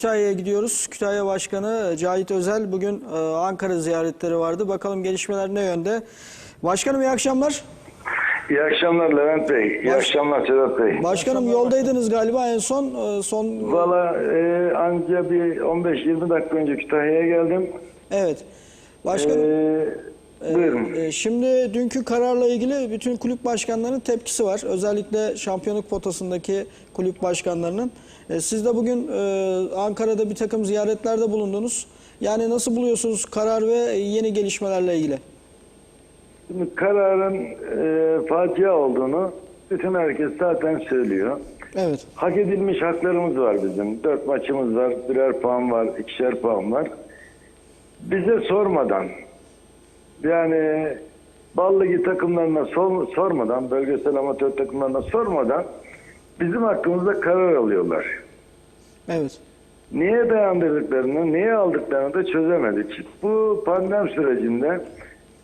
Kütahya'ya gidiyoruz. Kütahya Başkanı Cahit Özel bugün e, Ankara ziyaretleri vardı. Bakalım gelişmeler ne yönde? Başkanım iyi akşamlar. İyi akşamlar Levent Bey. İyi Baş- akşamlar Sedat Bey. Başkanım yoldaydınız galiba en son. e, Son Valla e, anca bir 15-20 dakika önce Kütahya'ya geldim. evet. Başkanım E, buyurun. e, şimdi dünkü kararla ilgili bütün kulüp başkanlarının tepkisi var. Özellikle şampiyonluk potasındaki kulüp başkanlarının. E, Siz de bugün e, Ankara'da bir takım ziyaretlerde bulundunuz. Yani nasıl buluyorsunuz karar ve yeni gelişmelerle ilgili? Şimdi kararın e, facia olduğunu bütün herkes zaten söylüyor. Evet. Hak edilmiş haklarımız var bizim. Dört maçımız var, birer puan var, ikişer puan var. Bize sormadan, yani bal ligi takımlarına sor- sormadan, bölgesel amatör takımlarına sormadan bizim hakkımızda karar alıyorlar. Evet. Niye dayandırdıklarını, niye aldıklarını da çözemedik. Bu pandemi sürecinde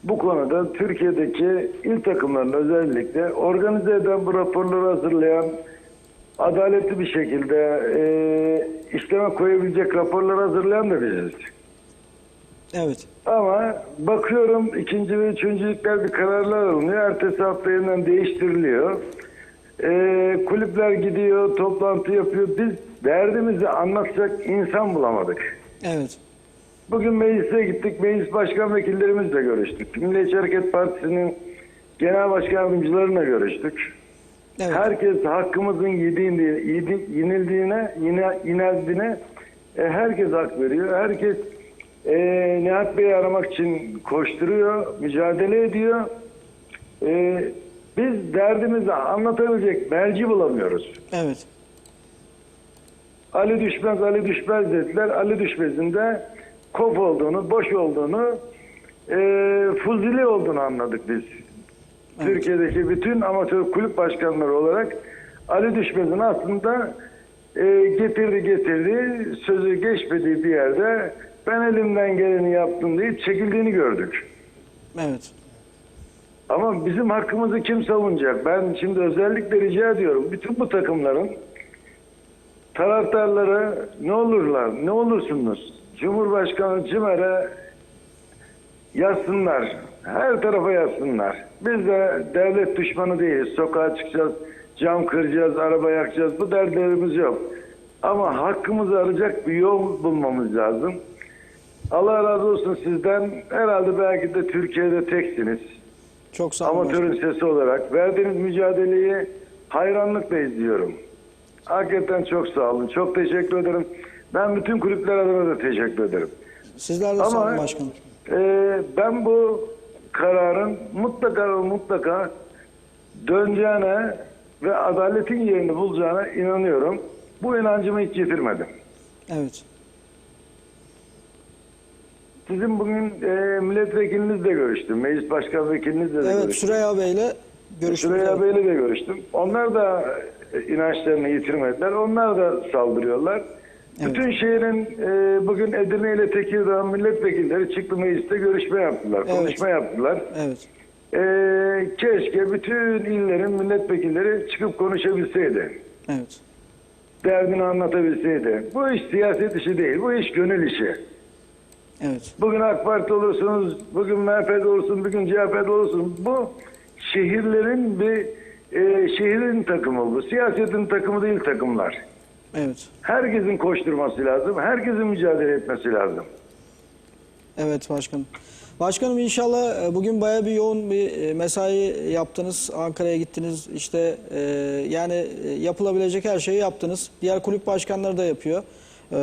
bu konuda Türkiye'deki il takımların özellikle organize eden bu raporları hazırlayan, adaletli bir şekilde e, işleme koyabilecek raporları hazırlayan da biziz. Evet. Ama bakıyorum ikinci ve üçüncülükler bir kararlar alınıyor. Ertesi hafta yeniden değiştiriliyor. Ee, kulüpler gidiyor, toplantı yapıyor. Biz derdimizi anlatacak insan bulamadık. Evet. Bugün meclise gittik. Meclis başkan vekillerimizle görüştük. Milliyetçi Hareket Partisi'nin genel başkan yardımcılarıyla görüştük. Evet. Herkes hakkımızın yediğini, yedi, yenildiğine, yine, ineldiğine e, herkes hak veriyor. Herkes e, Nihat Bey'i aramak için koşturuyor, mücadele ediyor. E, biz derdimizi anlatabilecek merci bulamıyoruz. Evet. Ali düşmez, Ali düşmez dediler. Ali düşmezin de kop olduğunu, boş olduğunu, e, fuzili olduğunu anladık biz. Türkiye'deki bütün amatör kulüp başkanları olarak Ali Düşmez'in aslında e, getirdi getirdi sözü geçmediği bir yerde ben elimden geleni yaptım deyip çekildiğini gördük. Evet. Ama bizim hakkımızı kim savunacak? Ben şimdi özellikle rica ediyorum. Bütün bu takımların taraftarları ne olurlar, ne olursunuz? Cumhurbaşkanı Cimer'e yazsınlar. Her tarafa yazsınlar. Biz de devlet düşmanı değiliz. Sokağa çıkacağız, cam kıracağız, araba yakacağız. Bu dertlerimiz yok. Ama hakkımızı arayacak bir yol bulmamız lazım. Allah razı olsun sizden. Herhalde belki de Türkiye'de teksiniz. Çok sağ olun. Amatörün başkanım. sesi olarak verdiğiniz mücadeleyi hayranlıkla izliyorum. Hakikaten çok sağ olun. Çok teşekkür ederim. Ben bütün kulüpler adına da teşekkür ederim. Sizler de sağ olun Ama başkanım. e, ben bu kararın mutlaka ve mutlaka döneceğine ve adaletin yerini bulacağına inanıyorum. Bu inancımı hiç yitirmedim. Evet. Sizin bugün e, milletvekilinizle görüştüm. Meclis başkan vekilinizle de Evet görüştüm. Süreyya Bey'le görüştük. Süreyya Bey'le de görüştüm. Onlar da e, inançlarını yitirmediler. Onlar da saldırıyorlar. Evet. Bütün şehrin e, bugün Edirne ile Tekirdağ milletvekilleri çıktı mecliste görüşme yaptılar, Evet. konuşma yaptılar. Evet. E, keşke bütün illerin milletvekilleri çıkıp konuşabilseydi. Evet. Derdini anlatabilseydi. Bu iş siyaset işi değil, bu iş gönül işi. Evet. Bugün AK Parti olursunuz, bugün MHP'de olursun, bugün CHP'de olursun. Bu şehirlerin bir e, şehrin takımı bu. Siyasetin takımı değil takımlar. Evet. Herkesin koşturması lazım. Herkesin mücadele etmesi lazım. Evet başkanım. Başkanım inşallah e, bugün baya bir yoğun bir e, mesai yaptınız. Ankara'ya gittiniz. İşte e, yani e, yapılabilecek her şeyi yaptınız. Diğer kulüp başkanları da yapıyor. E,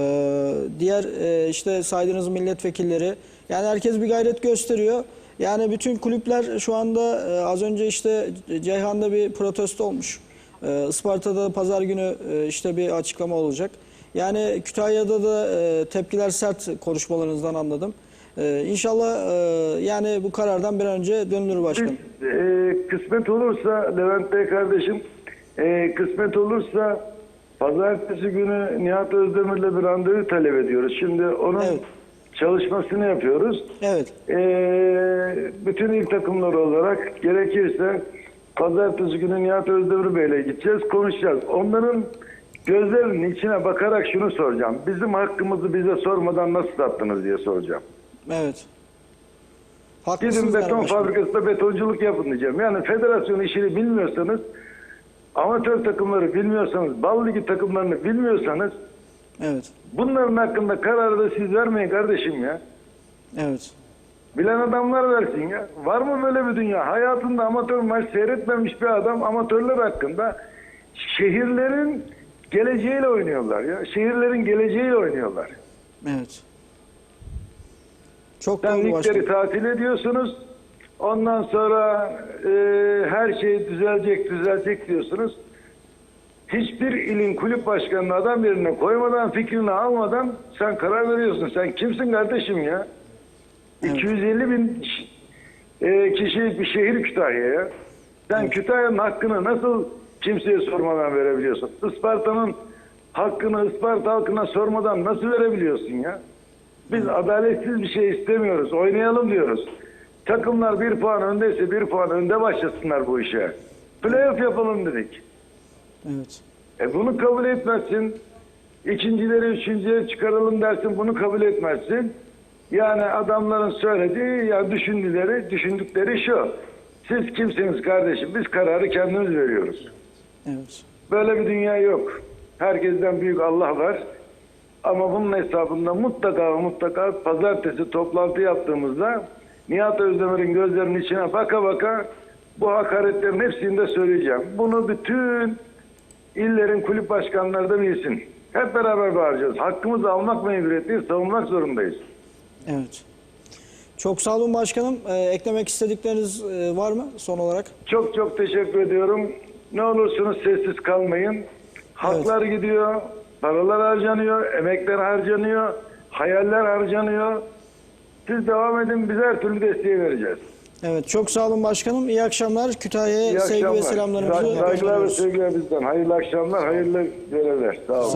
diğer e, işte saydığınız milletvekilleri. Yani herkes bir gayret gösteriyor. Yani bütün kulüpler şu anda e, az önce işte Ceyhan'da bir protesto olmuş. E, Isparta'da pazar günü e, işte bir açıklama olacak. Yani Kütahya'da da tepkiler sert konuşmalarınızdan anladım. Ee, inşallah e, yani bu karardan bir an önce dönülür başkanım. Kısmet olursa Levent Bey kardeşim, kısmet olursa pazartesi günü Nihat Özdemir'le bir randevu talep ediyoruz. Şimdi onun Evet. çalışmasını yapıyoruz. Evet. Ee, bütün il takımları olarak gerekirse pazartesi günü Nihat Özdemir Bey'le gideceğiz, konuşacağız. Onların gözlerinin içine bakarak şunu soracağım. Bizim hakkımızı bize sormadan nasıl sattınız diye soracağım. Evet. Haklısınız Gidin beton fabrikasında betonculuk yapın diyeceğim. Yani federasyon işini bilmiyorsanız, amatör takımları bilmiyorsanız, bal ligi takımlarını bilmiyorsanız Evet. bunların hakkında kararı da siz vermeyin kardeşim ya. Evet. Bilen adamlar versin ya. Var mı böyle bir dünya? Hayatında amatör maç seyretmemiş bir adam amatörler hakkında şehirlerin geleceğiyle oynuyorlar ya. Şehirlerin geleceğiyle oynuyorlar. Evet. Çok doğru başkanım. tatil ediyorsunuz. Ondan sonra e, her şey düzelecek düzelecek diyorsunuz. Hiçbir ilin kulüp başkanını adam yerine koymadan fikrini almadan sen karar veriyorsun. Sen kimsin kardeşim ya? 250 bin e, kişilik bir şehir Kütahya ya. Sen Kütahya'nın hakkını nasıl kimseye sormadan verebiliyorsun? Isparta'nın hakkını Isparta halkına sormadan nasıl verebiliyorsun ya? Biz adaletsiz bir şey istemiyoruz. Oynayalım diyoruz. Takımlar bir puan öndeyse bir puan önde başlasınlar bu işe. Playoff yapalım dedik. Evet. E bunu kabul etmezsin. İkincileri üçüncüye çıkaralım dersin. Bunu kabul etmezsin. Yani adamların söylediği ya düşündükleri, düşündükleri şu. Siz kimsiniz kardeşim? Biz kararı kendimiz veriyoruz. Evet. Böyle bir dünya yok. Herkesten büyük Allah var. Ama bunun hesabında mutlaka mutlaka pazartesi toplantı yaptığımızda Nihat Özdemir'in gözlerinin içine baka baka bu hakaretlerin hepsini de söyleyeceğim. Bunu bütün illerin kulüp başkanları da bilsin. Hep beraber bağıracağız. Hakkımızı almak mecburiyetliyiz, savunmak zorundayız. Evet. Çok sağ olun başkanım. Ee, eklemek istedikleriniz e, var mı son olarak? Çok çok teşekkür ediyorum. Ne olursunuz sessiz kalmayın. Haklar gidiyor, paralar harcanıyor, emekler harcanıyor, hayaller harcanıyor. Siz devam edin, biz her türlü desteği vereceğiz. Evet. Çok sağ olun başkanım. İyi akşamlar. Kütahya'ya sevgi akşamlar. ve selamlarımızı Sa- Saygılar ve gönderiyoruz. sevgiler bizden. Hayırlı akşamlar, hayırlı görevler. Sağ olun.